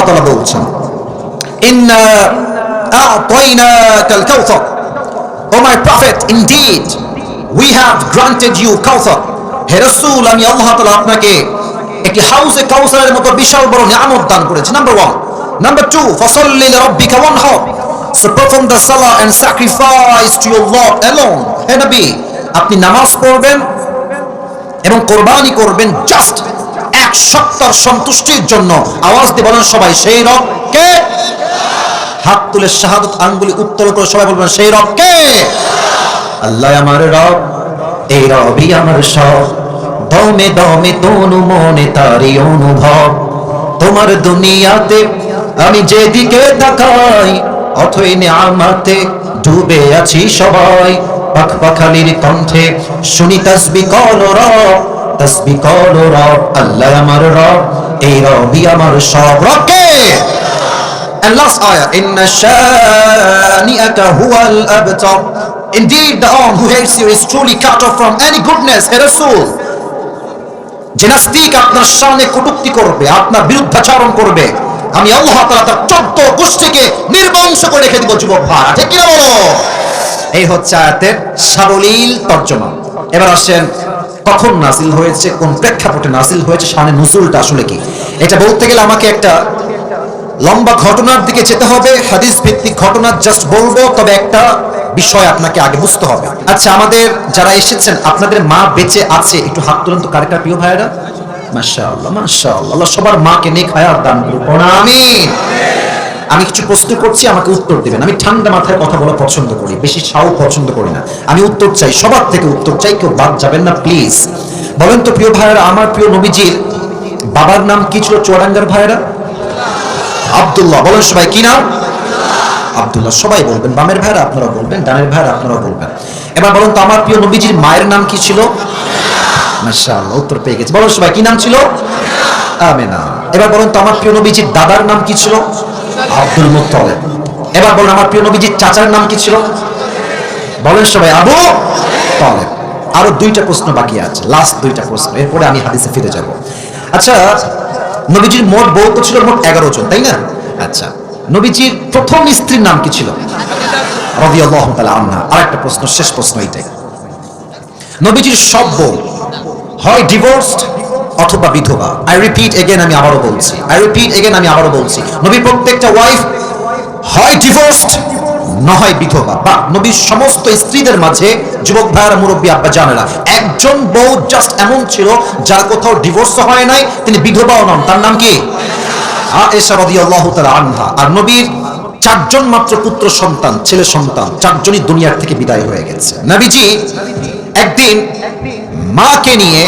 আল্লাহ বলছেন হাউসে কাউসারের মতো বিশাল বড় নিয়ামত দান করেছি। নাম্বার ওয়ান নাম্বার টু ফসল্লি লিরাব্বিকা ওয়ানহার So perform the salah and sacrifice to your Lord alone. হে আপনি নামাজ পড়বেন এবং কোরবানি করবেন জাস্ট সপ্তাহ সন্তুষ্টির জন্য আওয়াজ দিয়ে বলেন সবাই, সেই রব কে? হাত তুলে শাহাদত আঙ্গুলি উত্তোলন করে সবাই বলবেন, সেই রব কে? আল্লাহ আমার রব, এই রবই আমার সব। দমে দমে তনু মনে তারি অনুভব। তোমার দুনিয়াতে আমি যেদিকে তাকাই, অথই আমাতে ডুবে আছি সবাই। পাখ পাখালির কণ্ঠে শুনি তসবি কল রব। তসবি কল রব, আল্লাহ আমার রব, এই আমার সব যে নাস্তিক আপনার সামনে কটূক্তি করবে, আপনার বিরুদ্ধাচরণ করবে। আমি আল্লাহ তাআলা তার চোদ্দ গোষ্ঠীকে নির্বংশ করে রেখে দিব, যুবক ভাড়া ঠিক কিনা বলো? এই হচ্ছে আয়াতের সাবলীল তর্জমা। এবার আসেন কখন নাসিল হয়েছে, কোন প্রেক্ষাপটে নাসিল হয়েছে শানে নুজুলটা আসলে কি? এটা বলতে গেলে আমাকে একটা লম্বা ঘটনার দিকে যেতে হবে হাদিস ভিত্তিক ঘটনা জাস্ট বলব, তবে একটা বিষয় আপনাকে আগে বুঝতে হবে। আচ্ছা আমাদের যারা এসেছেন, আপনাদের মা বেঁচে আছে, একটু হাত তুলেন তো কারেক্টার প্রিয় ভাইয়েরা? মাশাআল্লাহ মাশাআল্লাহ, আল্লাহ সবার মাকে নেক হায়াত দান করুন আমিন। আমি কিছু প্রশ্ন করছি, আমাকে উত্তর দেবেন। আমি ঠান্ডা মাথায় কথা বলা পছন্দ করি, বেশি সাউ পছন্দ করি না। আমি উত্তর চাই, সবার থেকে উত্তর চাই, কেউ বাদ যাবেন না প্লিজ বলেন তো, প্রিয় ভাইয়েরা, আমার প্রিয় নবীজির বাবার নাম কি ছিল, চুয়াডাঙ্গার ভাইয়েরা? আব্দুল্লাহ। বলেন সবাই, কি নাম? আব্দুল্লাহ। সবাই বলবেন, বামের ভাইরা আপনারা বলবেন, ডানের ভাইরা আপনারা বলবেন। এবার বলুন তো, আমার প্রিয় নবীজির মায়ের নাম কি ছিল? উত্তর পেয়ে গেছে। বলুন সবাই, কি নাম ছিল? আমেনা। এবার বলুন তো, আমার প্রিয় নবীজির দাদার নাম কি ছিল? Abdul Muttalib. এবার বলুন, আমার প্রিয় নবীজির চাচার নাম কি ছিল? বলেন সবাই, আবু তালেব। আরও দুইটা প্রশ্ন বাকি আছে লাস্ট দুইটা প্রশ্ন, এরপরে আমি হাদিসে ফিরে যাব। আচ্ছা নবীজির মোট বউ তো ছিল মোট এগারো জন, তাই না? আচ্ছা নবীজির প্রথম স্ত্রীর নাম কি ছিল? রাদিয়াল্লাহু তাআলা আনহা। আরেকটা প্রশ্ন, শেষ প্রশ্ন এইটাই। নবীজির সব বউ হয় ডিভোর্সড অথবা বিধবা। আই রিপিট এগেন আমি আবারও বলছি। আই রিপিট এগেন আমি আবারও বলছি। নবীর প্রত্যেকটা ওয়াইফ হয় ডিভোর্সড নয় বিধবা। বা নবীর সমস্ত স্ত্রীদের মাঝে যুবক ভাইয়ারা, মুরব্বী, আব্বা জানেরা, একজন বউ জাস্ট এমন ছিল যার কোথাও ডিভোর্স হয় নাই, তিনি বিধবাও নন। তার নাম কি? আয়েশা রাদিয়াল্লাহু তাআলা আনহা। আর নবীর চারজন মাত্র পুত্র সন্তান, ছেলে সন্তান, চারজনই দুনিয়ার থেকে বিদায় হয়ে গেছে। নবীজি একদিন মাকে নিয়ে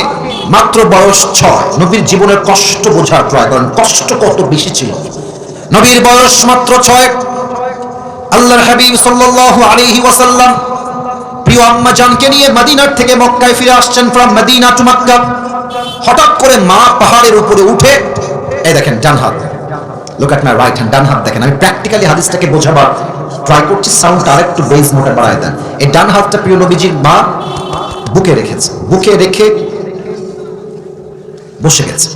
মাত্র বয়স ছয়। নবীর জীবনের কষ্ট বোঝার করেন কষ্ট কত বেশি ছিল? নবীর বয়স মাত্র ছয়। আল্লাহর হাবিব সাল্লাল্লাহু আলাইহি ওয়াসাল্লাম প্রিয় আম্মা জানকে নিয়ে মদিনার থেকে মক্কায় ফিরে আসছেন ফ্রম মদিনা টু মক্কা। হঠাৎ করে মা পাহাড়ের উপরে উঠে, এই দেখেন, ডান হাত। Look at my right hand ডান হাত দেখেন। আমি প্র্যাকটিক্যালি হাদিসটাকে বোঝাবার ট্রাই করছি সাউন্ডটা আরেকটু বেস মোটা বাড়ায় দেন। এই ডান হাতটা প্রিয় নবীজির মা বুকে রেখেছে। বুকে রেখে বসে গেছে।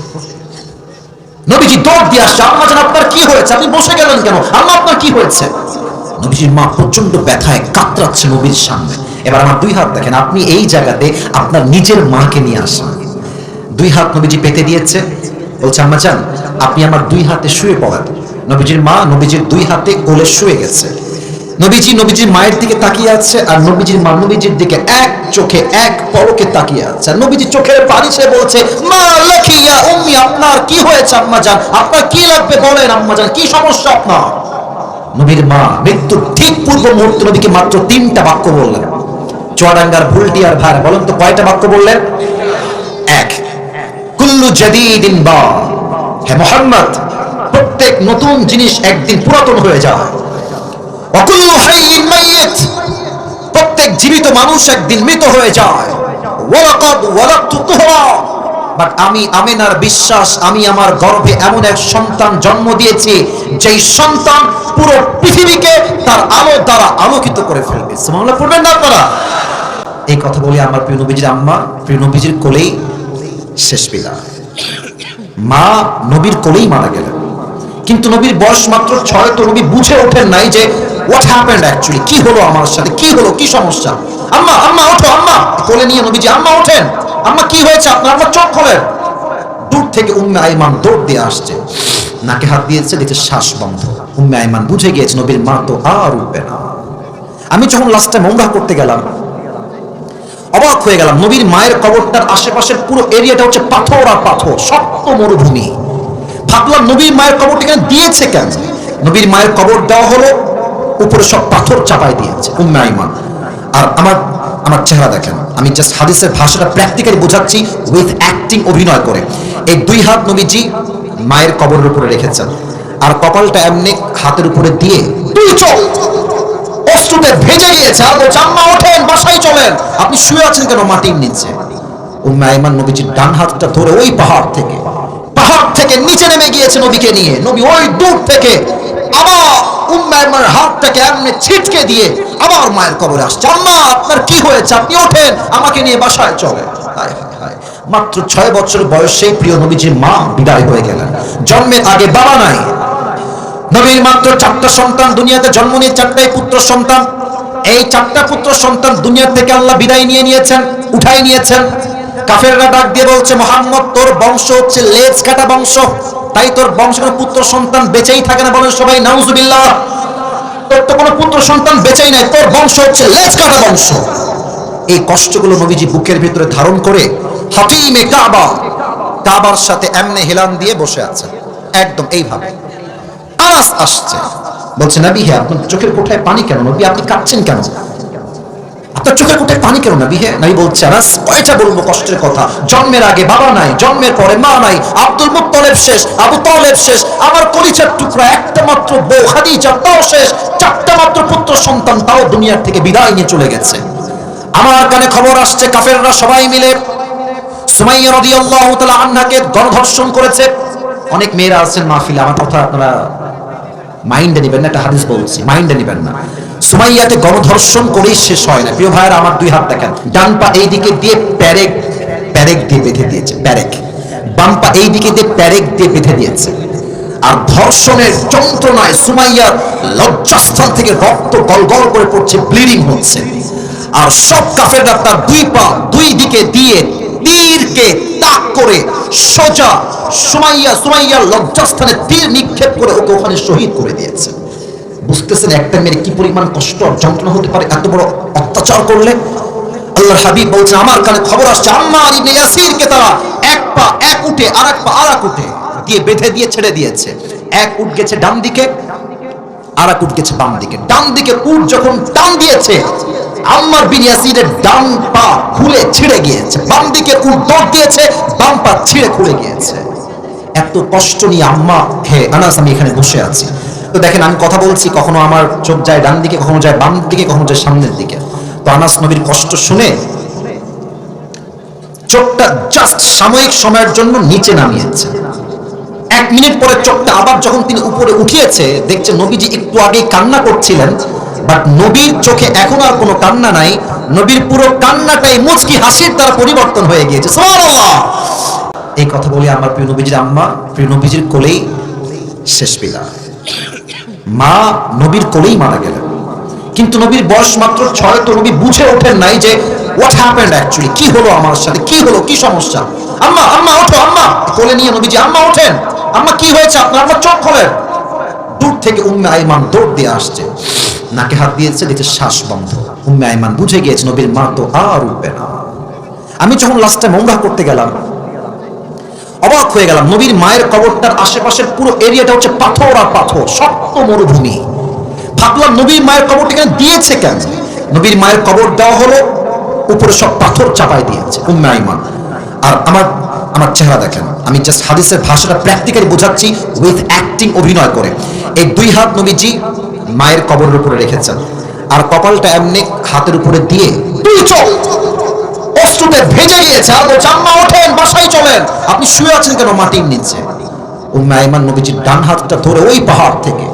নবীজি দৌড় দিয়ে আসছে আম্মা জান, আপনার কি হয়েছে? আপনি বসে গেলেন কেন? আম্মা আপনার কি হয়েছে? নবীজির মা প্রচণ্ড ব্যথায় কাতরাচ্ছে নবীর সামনে। এবার আমার দুই হাত দেখেন, আপনি এই জায়গাতে আপনার নিজের মাকে নিয়ে আসেন। দুই হাত নবীজি পেতে দিয়েছে। বলছে, আম্মা জান, আপনি আমার দুই হাতে শুয়ে পড়েন। নবীজির মা নবীজির দুই হাতে কোলে শুয়ে গেছে। নবীজি নবীজির মায়ের দিকে তাকিয়ে আছে আর নবীজির মা নবীজির দিকে এক চোখে, এক পলকে তাকিয়ে আছে। আর নবীজি চোখের পানি ছেড়ে বলছে, মা লখিয়া উম্মি, আপনার কি হয়েছে আম্মা জান? আপনার কি লাগবে বলেন আম্মা জান? কি সমস্যা আপনার? নবীর মা মৃত্যুর ঠিক পূর্ব মুহূর্তে নবীকে মাত্র তিনটা বাক্য বললেন। চুয়াডাঙ্গার ভুলটি আর ভার, বলেন তো কয়টা বাক্য বললেন? এক, কুল্লু জাদিদিন বা হে মোহাম্মদ, প্রত্যেক নতুন জিনিস একদিন পুরাতন হয়ে যায়। প্রত্যেক জীবিত মানুষ একদিন মৃত হয়ে যায়। আমি আমিনার বিশ্বাস, আমি আমার গর্ভে এমন এক সন্তান জন্ম দিয়েছি, যেই সন্তান পুরো পৃথিবীকে তার আলো দ্বারা আলোকিত করে ফেলবে। সুবহানাল্লাহ, পড়বেন না আপনারা? এই কথা বলে আমার প্রিয় নবীজির আম্মা, প্রিয় নবীজির কোলেই শেষ বিদায়। মা নবীর কোলেই মারা গেলেন। কিন্তু নবীর বয়স মাত্র ছয়, তো নবী বুঝে ওঠেন নাই যে হোয়াট হ্যাপেন্ড অ্যাকচুয়ালি কি হলো আমার সাথে? কি হলো? কি সমস্যা? আম্মা আম্মা, ওঠো, আম্মা! কোলে নিয়ে নবীজি, আম্মা, ওঠেন! আম্মা, কি হয়েছে আপনার? আম্মা, চোখ খোলেন! দূর থেকে উম্মে আইমান দৌড় দিয়ে আসছে। নাকে হাত দিয়েছে, দেখছে শ্বাস বন্ধ। উম্মে আইমান বুঝে গিয়েছে, নবীর মা তো আর উঠবে না। আমি যখন লাস্ট টাইম ওমরাহ করতে গেলাম, অবাক হয়ে গেলাম, নবীর মায়ের কবরটার আশেপাশের পুরো এরিয়াটা হচ্ছে পাথর আর পাথর, শক্ত মরুভূমি। ভাবলাম, নবীর মায়ের কবরটা এখানে দিয়েছে কেন? নবীর মায়ের কবর দেওয়া হলো, উপরে সব পাথর চাপাই দিয়েছে, উম্মে আইমান আর আমার আমার চেহারা দেখেন, আমি জাস্ট হাদিসের ভাষাটা প্র্যাকটিক্যালি বোঝাচ্ছি উইথ অ্যাক্টিং অভিনয় করে। এই দুই হাত নবীজি মায়ের কবরের উপরে রেখেছেন। আর কপালটা এমনি হাতের উপরে দিয়ে দুই চোখ অস্ত্রতে ভেজে গিয়েছে। আর বলছে, আম্মা, ওঠেন, বাসায় চলেন। আপনি শুয়ে আছেন কেন মাটির নিচে? উম্মে আইমান নবীজির ডান হাতটা ধরে ওই পাহাড় থেকে পাহাড় থেকে নিচে নেমে গিয়েছে নবীকে নিয়ে। নবী ওই দূর থেকে আবার উম্মে আইমানের হাতটাকে এমনি ছিটকে দিয়ে আবার মায়ের কবরে আসছে। আম্মা, আপনার কি হয়েছে? আপনি ওঠেন, আমাকে নিয়ে বাসায় হায় মাত্র ছয় বছর বয়সে প্রিয় নবীজির মা বিদায় হয়ে গেলেন। জন্মের আগে বাবা নাই। নবীর মাত্র চারটা সন্তান, দুনিয়াতে জন্ম নিয়ে চারটাই পুত্র সন্তান। এই চারটা পুত্র সন্তান দুনিয়া থেকে আল্লাহ বিদায় নিয়ে নিয়েছেন, উঠাই নিয়েছেন। কাফেররা ডাক দিয়ে বলছে, মোহাম্মদ, তোর বংশ হচ্ছে লেজ কাটা বংশ। তাই তোর বংশ কোনো পুত্র সন্তান বেঁচেই থাকে না বলেন সবাই, নাউজুবিল্লাহ। তোর তো কোনো পুত্র সন্তান বেঁচেই নাই, তোর বংশ হচ্ছে লেজ কাটা বংশ। এই কষ্টগুলো নবীজি বুকের ভিতরে ধারণ করে হাতিমে কাবা, কাবার সাথে এমনে হেলান দিয়ে বসে আছে একদম এইভাবে। আওয়াজ আসছে। বলছে, নবী হে আপনার চোখের কোঠায় পানি কেন? নবী, আপনি কাঁদছেন কেন? আপনার চোখের কোঠায় পানি কেন নবী, হে? নবী বলছে, আনাস, কয়টা বলব কষ্টের কথা? জন্মের আগে বাবা নাই, জন্মের পরে মা নাই, আব্দুল মুত্তালিব শেষ, আবু তালেব শেষ, আমার কলিজার টুকরা একটা মাত্র বউ খাদিজা, তাও শেষ, চারটা মাত্র পুত্র সন্তান, তাও দুনিয়ার থেকে বিদায় নিয়ে চলে গেছে। আমার কানে খবর আসছে, কাফেররা সবাই মিলে সুমাইয়া রাদিয়াল্লাহু তাআলা আনহাকে গণধর্ষণ করেছে। অনেক মেয়েরা আছেন মাহফিলে, আমার কথা আপনারা মাইন্ডে নেবেন না, একটা হাদিস বলছি, মাইন্ডে নেবেন না। সুমাইয়াকে গণধর্ষণ করেই শেষ হয় না। প্রিয় ভাইয়েরা, আমার দুই হাত দেখেন। ডান পা এই দিকে দিয়ে প্যারেক প্যারেক দিয়ে বেঁধে দিয়েছে, প্যারেক। বাম পা এই দিকে দিয়ে প্যারেক দিয়ে বেঁধে দিয়েছে। আর ধর্ষণের যন্ত্রণায় সুমাইয়ার লজ্জাস্থান থেকে রক্ত গলগল করে পড়ছে ব্লিডিং হচ্ছে। আর সব কাফেররা তার দুই পা দুই দিকে দিয়ে তীরকে তাক করে সোজা সুমাইয়া, সুমাইয়ার লজ্জাস্থানে তীর নিক্ষেপ করে ওকে ওখানে শহীদ করে দিয়েছে। বুঝতেছেন একটা মেয়ের কি পরিমাণ কষ্ট যন্ত্রণা হতে পারে, এত বড় অত্যাচার করলে? আল্লাহর হাবিব বলছেন, আমার কানে খবর আসছে, আম্মার ইবনে ইয়াসিরকে তারা এক পা, এক উঠে আর এক পা আর এক উঠে দিয়ে বেঁধে দিয়ে ছেড়ে দিয়েছে। এক উঠ গেছে ডান দিকে উঠ গেছে বাম দিকে। ডান দিকে উঠ যখন টান দিয়েছে, আম্মার বিন ইয়াসিরের ডান পা খুলে গিয়েছে। বাম দিকে উঠ দিয়েছে, বাম পা ছিঁড়ে খুলে গিয়েছে। এত কষ্ট নিয়ে আম্মা, হে আনাস, আমি এখানে বসে আছি। তো দেখেন, আমি কথা বলছি কখনো আমার চোখ যায় ডান দিকে, কখনো যায় বাম দিকে, কখনো যায় সামনের দিকে। তো আনাস নবীর কষ্ট শুনে চোখটা জাস্ট সাময়িক সময়ের জন্য নিচে নামিয়েছে। এক মিনিট পরে চোখটা আবার যখন তিনি উপরে উঠিয়েছে, দেখছে নবীজি একটু আগে কান্না করছিলেন বাট নবীর চোখে এখন আর কোনো কান্না নাই। নবীর পুরো কান্নাটাই মুচকি হাসির দ্বারা পরিবর্তন হয়ে গিয়েছে। এই কথা বলে আমার প্রিয় নবীজির আম্মা, প্রিয় নবীজির কোলেই শেষ বিদায়। মা নবীর কোলেই মারা গেলেন। কিন্তু নবীর বয়স মাত্র ছয়, তো নবী বুঝে ওঠেন নাই যে হোয়াট হ্যাপেন্ড অ্যাকচুয়ালি কি হলো আমার সাথে? কি হলো? কি সমস্যা? আম্মা আম্মা, ওঠো, আম্মা। কোলে নিয়ে নবীজি, আম্মা, ওঠেন। আম্মা, কি হয়েছে আপনার? আম্মা, চোখ খোলেন। দূর থেকে উম্মে আইমান দৌড় দিয়ে আসছে। নাকে হাত দিয়েছে দেখছে শ্বাস বন্ধ। উম্মে আইমান বুঝে গিয়েছে, নবীর মা তো আর উঠবে না। আমি যখন লাস্ট টাইম ওমরাহ করতে গেলাম অবাক হয়ে গেলাম। নবীর মায়ের কবরটার আশেপাশের পুরো এরিয়াটা হচ্ছে পাথর আর পাথর, শক্ত মরুভূমি। ভাবলাম নবীর মায়ের কবরটা এখানে দিয়েছে কেন? নবীর মায়ের কবর দেওয়া হলো, উপরে সব পাথর চাপাই দিয়েছে উম্মে আর আমার আমার চেহারা দেখেন, আমি জাস্ট হাদিসের ভাষাটা প্র্যাকটিক্যালি বোঝাচ্ছি উইথ অ্যাক্টিং অভিনয় করে। এই দুই হাত নবীজি মায়ের কবরের উপরে রেখেছেন। আর কপালটা এমনি হাতের উপরে দিয়ে চোখ অস্ত্রতে ভেজে গিয়েছে আর বলছে ওঠেন, বাসায় চলেন। আপনি শুয়ে আছেন কেন মাটির নিচে? উম্মে আইমান নবীজির ডান হাতটা ধরে ওই পাহাড় থেকে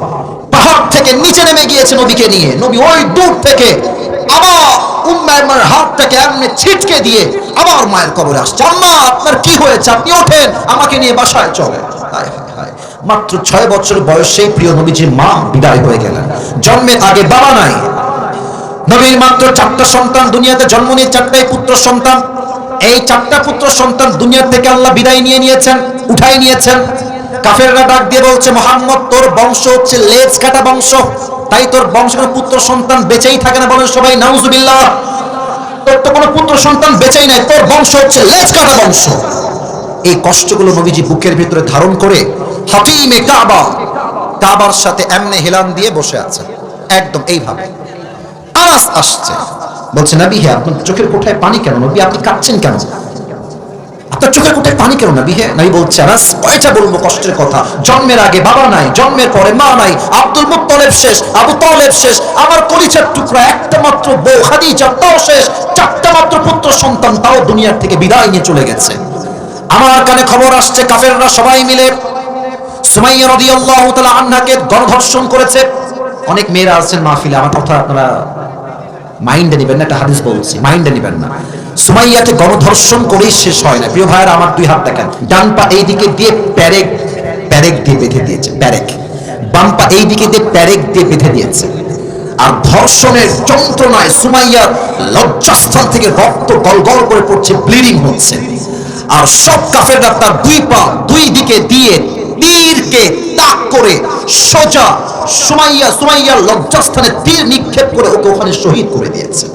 পাহাড় থেকে নিচে নেমে গিয়েছে নবীকে নিয়ে। নবী ওই দূর থেকে আবার উম্মে আইমানের হাতটাকে এমনি ছিটকে দিয়ে আবার মায়ের কবরে আসছে। আম্মা, আপনার কি হয়েছে? আপনি ওঠেন, আমাকে নিয়ে বাসায় চলেন। মাত্র ছয় বছর বয়সে প্রিয় নবীজির মা বিদায় হয়ে গেলেন। জন্মের আগে বাবা নাই নবীর মাত্র চারটা সন্তান, দুনিয়াতে জন্ম নিয়ে চারটাই পুত্র সন্তান। এই চারটা পুত্র সন্তান দুনিয়া থেকে আল্লাহ বিদায় নিয়ে নিয়েছেন, উঠাই নিয়েছেন। কাফেররা ডাক দিয়ে বলছে, মোহাম্মদ, তোর বংশ হচ্ছে লেজ কাটা বংশ। তাই তোর বংশের পুত্র সন্তান বেঁচেই থাকে না বলেন সবাই, নাউজুবিল্লাহ। তোর তো কোনো পুত্র সন্তান বেঁচেই নাই, তোর বংশ হচ্ছে লেজ কাটা বংশ। এই কষ্টগুলো নবীজি বুকের ভিতরে ধারণ করে হাফিমে কাবা, কাবার সাথে এমনে হেলান দিয়ে বসে আছেন। একদম এইভাবে। আওয়াজ আসছে। বলছে, নবী, হে, আপনার চোখের কোঠায় পানি কেন? নবী, আপনি কাঁদছেন কেন? আপনার চোখের কোঠায় পানি কেন বলছে কয়টা বলব কষ্টের কথা? জন্মের আগে বাবা নাই, জন্মের পরে মা নাই, আব্দুল শেষ, আবু তালেব শেষ, আমার টুকরা একটা মাত্র বউ তাও শেষ, চারটা মাত্র পুত্র সন্তান, তাও দুনিয়ার থেকে বিদায় নিয়ে চলে গেছে। আমার কানে খবর আসছে, কাফেররা সবাই মিলে সুমাইয়া রাদিয়াল্লাহু তাআলা আনহাকে গণধর্ষণ করেছে। অনেক মেয়েরা আছেন মাহফিলে, আমার কথা আপনারা মাইন্ডে নেবেন না, একটা হাদিস বলছি, মাইন্ডে নেবেন না। সুমাইয়াকে গণধর্ষণ করেই শেষ হয় না। প্রিয় ভাইয়েরা, আমার দুই হাত দেখেন। ডান পা এই দিকে দিয়ে প্যারেক প্যারেক দিয়ে বেঁধে দিয়েছে প্যারেক বাম পা এই দিকে দিয়ে প্যারেক দিয়ে বেঁধে দিয়েছে। আর ধর্ষণের যন্ত্রণায় সুমাইয়ার লজ্জাস্থান থেকে রক্ত গলগল করে পড়ছে ব্লিডিং হচ্ছে। আর সব কাফেররা তার দুই পা দুই দিকে দিয়ে তীরকে তাক করে সোজা সুমাইয়া সুমাইয়ার লজ্জাস্থানে তীর নিক্ষেপ করে ওকে ওখানে শহীদ করে দিয়েছে।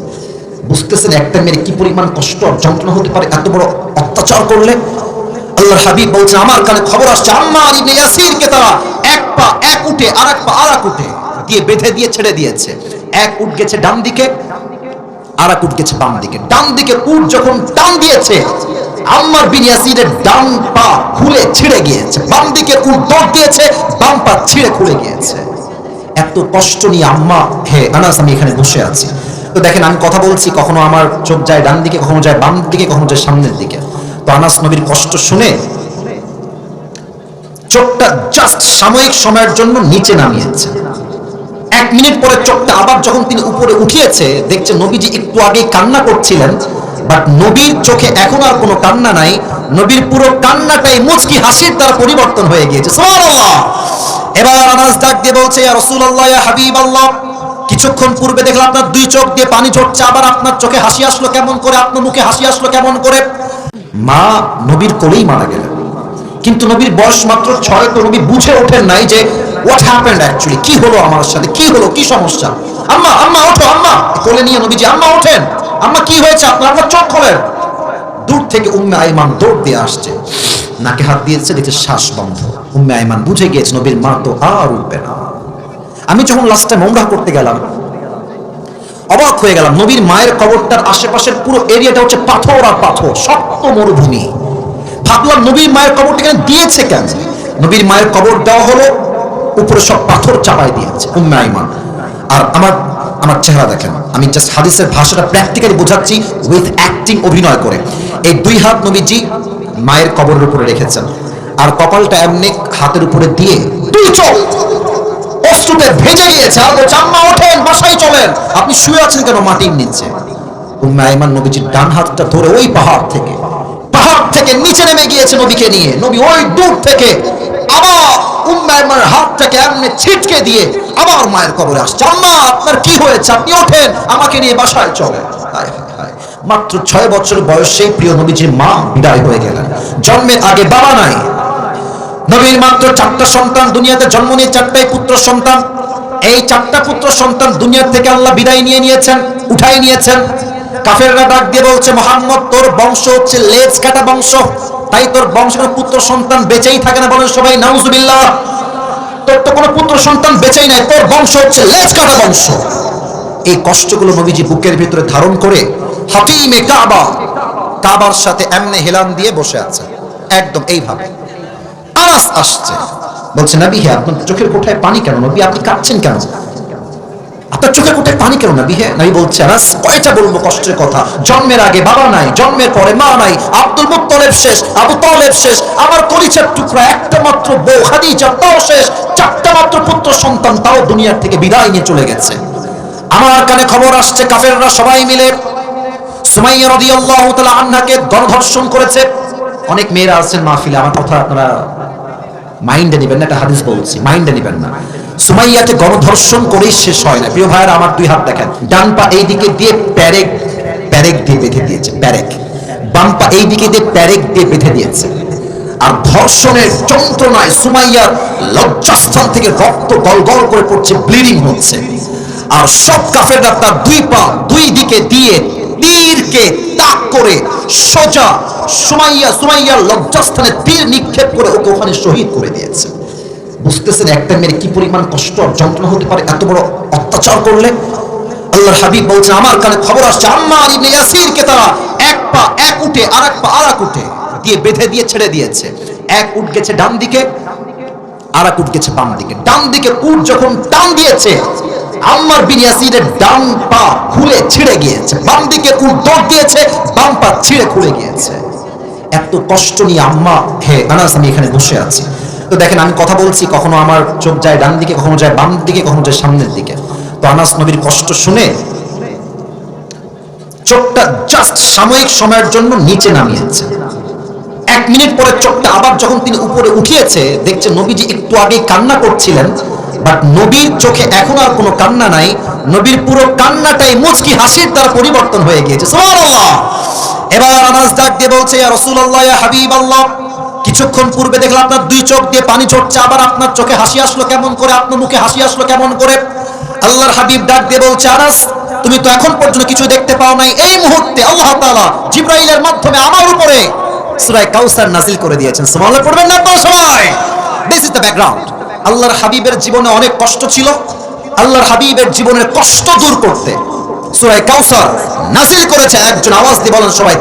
বুঝতেছেন একটা মেয়ের কি পরিমাণ কষ্ট যন্ত্রণা হতে পারে? এত বড় অত্যাচার করলে? আল্লাহর হাবিব বলছেন, আমার কানে খবর আসছে, আম্মার ইবনে ইয়াসিরকে তারা এক পা, এক উঠে আর এক পা, আর এক উঠে দিয়ে বেঁধে দিয়ে ছেড়ে দিয়েছে। এক উঠ গেছে ডান দিকে, আর এক উঠ গেছে বাম দিকে। ডান দিকে উঠ যখন টান দিয়েছে আম্মার বিন ইয়াসিরের ডান পা খুলে ছিঁড়ে গিয়েছে। বাম দিকে দৌড় দিয়েছে বাম পা ছিঁড়ে খুলে গিয়েছে। এত কষ্ট নিয়ে আম্মা, হে আনাস, আমি এখানে বসে আছি। তো দেখেন, আমি কথা বলছি কখনো আমার চোখ যায় ডান দিকে, কখনো যায় বাম দিকে, কখনো যায় সামনের দিকে। তো আনাস নবীর কষ্ট শুনে চোখটা জাস্ট সাময়িক সময়ের জন্য নিচে নামিয়েছে। এক মিনিট পরে চোখটা আবার যখন তিনি উপরে উঠিয়েছে, দেখছে নবীজি একটু আগে কান্না করছিলেন। বাট নবীর চোখে এখন আর কোনো কান্না নাই। নবীর পুরো কান্নাটাই মুচকি হাসির দ্বারা পরিবর্তন হয়ে গিয়েছে। এবার আনাস ডাক দিয়ে বলছে রাসূলুল্লাহ, ইয়া কিছুক্ষণ পূর্বে দেখলাম আপনার দুই চোখ দিয়ে পানি ঝরছে, আবার আপনার চোখে হাসি আসলো কেমন করে, আপনার মুখে হাসি আসলো কেমন করে? মা নবীর কোলেই মারা গেলেন। কিন্তু নবীর বয়স মাত্র ছয়, তো নবী বুঝে ওঠেন নাই যে হোয়াট হ্যাপেন্ড অ্যাকচুয়ালি কি হলো আমার সাথে? কি হলো? কি সমস্যা? আম্মা আম্মা, ওঠো, আম্মা! কোলে নিয়ে নবীজি, আম্মা, ওঠেন! আম্মা কি হয়েছে আপনার? আপনার চোখ খোলেন। দূর থেকে উম্মে আইমান দৌড় দিয়ে আসছে। নাকে হাত দিয়েছে দেখছে শ্বাস বন্ধ। উম্মে আইমান বুঝে গিয়েছে, নবীর মা তো আর উঠবে না। আমি যখন লাস্ট টাইম ওমরাহ করতে গেলাম, অবাক হয়ে গেলাম। নবীর মায়ের কবরটার আশেপাশের পুরো এরিয়াটা হচ্ছে পাথর আর পাথর, শক্ত মরুভূমি। ভাবলাম নবীর মায়ের কবরটা এখানে দিয়েছে কেন? নবীর মায়ের কবর দেওয়া হলো, উপরে সব পাথর চাপাই দিয়েছে উম্মে আইমান। আর আমার আমার চেহারা দেখেন। আমি জাস্ট হাদিসের ভাষাটা প্র্যাকটিক্যালি বোঝাচ্ছি উইথ অ্যাক্টিং অভিনয় করে। এই দুই হাত নবীজি মায়ের কবরের উপরে রেখেছেন। আর কপালটা এমনি হাতের উপরে দিয়ে দুই চোখ অস্ত্রতে ভেজে গিয়েছে। আর আম্মা ওঠেন, বাসায় চলেন। আপনি শুয়ে আছেন কেন মাটির নিচে? উম্মে আইমান নবীজির ডান হাতটা ধরে ওই পাহাড় থেকে পাহাড় থেকে নিচে নেমে গিয়েছে নবীকে নিয়ে। নবী ওই দূর থেকে আবার হাতটাকে এমনি ছিটকে দিয়ে আবার মায়ের কবরে আসছে। আম্মা, আপনার কি হয়েছে? আপনি ওঠেন, আমাকে নিয়ে বাসায় হায়। মাত্র ছয় বছর বয়সে প্রিয় নবীজির মা বিদায় হয়ে গেলেন। জন্মের আগে বাবা নাই। নবীর মাত্র চারটা সন্তান, দুনিয়াতে জন্ম নিয়ে চারটাই পুত্র সন্তান। এই চারটা পুত্র সন্তান দুনিয়ার থেকে আল্লাহ বিদায় নিয়ে নিয়েছেন, উঠাই নিয়েছেন। কাফেররা ডাক দিয়ে বলছে, মোহাম্মদ, তোর বংশ হচ্ছে লেজ কাটা বংশ। তাই তোর বংশের পুত্র সন্তান বেঁচেই থাকে না বলেন সবাই, নাউজুবিল্লাহ। তোর তো কোনো পুত্র সন্তান বেঁচেই নাই, তোর বংশ হচ্ছে লেজ কাটা বংশ। এই কষ্টগুলো নবীজি বুকের ভিতরে ধারণ করে হাকিমে কাবা, কাবার সাথে এমনে হেলান দিয়ে বসে আছে। একদম এইভাবে। আওয়াজ আসছে। বলছে, নবী হে আপনার চোখের কোঠায় পানি কেন? নবী, আপনি কাটছেন কেন? আপনার চোখের কোঠায় পানি কেন নবী হে নবী বলছে আনাস কয়টা বলব কষ্টের কথা? জন্মের আগে বাবা নাই, জন্মের পরে মা নাই, আব্দুল মুত্তালিব শেষ, আবু তালেব শেষ, আমার কলিজার টুকরা একটা মাত্র বউ খাদিজা, তাও শেষ, চারটা মাত্র পুত্র সন্তান, তাও দুনিয়ার থেকে বিদায় নিয়ে চলে গেছে। আমার কানে খবর আসছে, কাফেররা সবাই মিলে সুমাইয়া রাদিয়াল্লাহু তাআলা আনহাকে গণধর্ষণ করেছে। অনেক মেয়েরা আছেন মাহফিলে, আমার কথা আপনারা মাইন্ডে নেবেন না, একটা হাদিস বলছি, মাইন্ডে নেবেন না। সুমাইয়াকে গণধর্ষণ করেই শেষ হয় না। প্রিয় ভাইয়ের, আমার দুই হাত দেখেন। ডান পা এই দিকে দিয়ে প্যারেক প্যারেক দিয়ে বেঁধে দিয়েছে, প্যারেক। বাম পা এই দিকে দিয়ে প্যারেক দিয়ে বেঁধে দিয়েছে। আর ধর্ষণের যন্ত্রণায় সুমাইয়ার লজ্জাস্থান থেকে রক্ত গলগল করে পড়ছে ব্লিডিং হচ্ছে। আর সব কাফেররা তার দুই পা দুই দিকে দিয়ে তীরকে তাক করে সোজা সুমাইয়া, সুমাইয়ার লজ্জাস্থানে তীর নিক্ষেপ করে ওকে ওখানে শহীদ করে দিয়েছে। বুঝতেছেন একটা মেয়ের কি পরিমাণ কষ্ট যন্ত্রণা হতে পারে, এত বড় অত্যাচার করলে? আল্লাহর হাবিব বলছে, আমার কানে খবর আসছে, আম্মার ইবনে ইয়াসিরকে তারা এক পা এক উঠে আর এক পা আর এক উঠে দিয়ে বেঁধে দিয়ে ছেড়ে দিয়েছে। এক উঠ গেছে ডান দিকে আর এক উঠ গেছে বাম দিকে। ডান দিকে উঠ যখন টান দিয়েছে, আম্মার বিন ইয়াসিরের ডান পা খুলে ছিঁড়ে গিয়েছে। বাম দিকে উঠ দৌড় দিয়েছে, বাম পা ছিঁড়ে খুলে গিয়েছে। এত কষ্ট নিয়ে আম্মা, হে আনাস আমি এখানে বসে আছি। তো দেখেন, আমি কথা বলছি কখনো আমার চোখ যায় ডান দিকে, কখনো যায় বাম দিকে, কখনো যায় সামনের দিকে। তো আনাস নবীর কষ্ট শুনে চোখটা জাস্ট সাময়িক সময়ের জন্য নিচে নামিয়েছে। এক মিনিট পরে চোখটা আবার যখন তিনি উপরে উঠিয়েছে, দেখছে নবীজি একটু আগে কান্না করছিলেন বাট নবীর চোখে এখন আর কোনো কান্না নাই। নবীর পুরো কান্নাটাই মুচকি হাসির দ্বারা পরিবর্তন হয়ে গিয়েছে। এবার আনাস ডাক দিয়ে বলছে, ইয়া রাসূলুল্লাহ, ইয়া হাবিবাল্লাহ। কিছুক্ষণ পূর্বে দেখলাম আপনার দুই চোখ দিয়ে পানি ঝরছে, আবার আপনার চোখে হাসি আসলো কেমন করে, আপনার মুখে হাসি আসলো কেমন করে? আল্লাহর হাবিব ডাক দিয়ে বলছে, আনাস, তুমি তো এখন পর্যন্ত কিছু দেখতে পাও নাই। এই মুহূর্তে আল্লাহ তাআলা জিব্রাইলের মাধ্যমে আমার উপরে সূরা কাউসার নাজিল করে দিয়েছেন। সুবহানাল্লাহ, পড়বেন না আপনারা সবাই। দিস ইজ দ্য ব্যাকগ্রাউন্ড আল্লাহর হাবিবের জীবনে অনেক কষ্ট ছিল। আল্লাহর হাবিবের জীবনের কষ্ট দূর করতে সূরা কাউসার নাজিল করেছে একজন আওয়াজ দিয়ে বলেন সবাই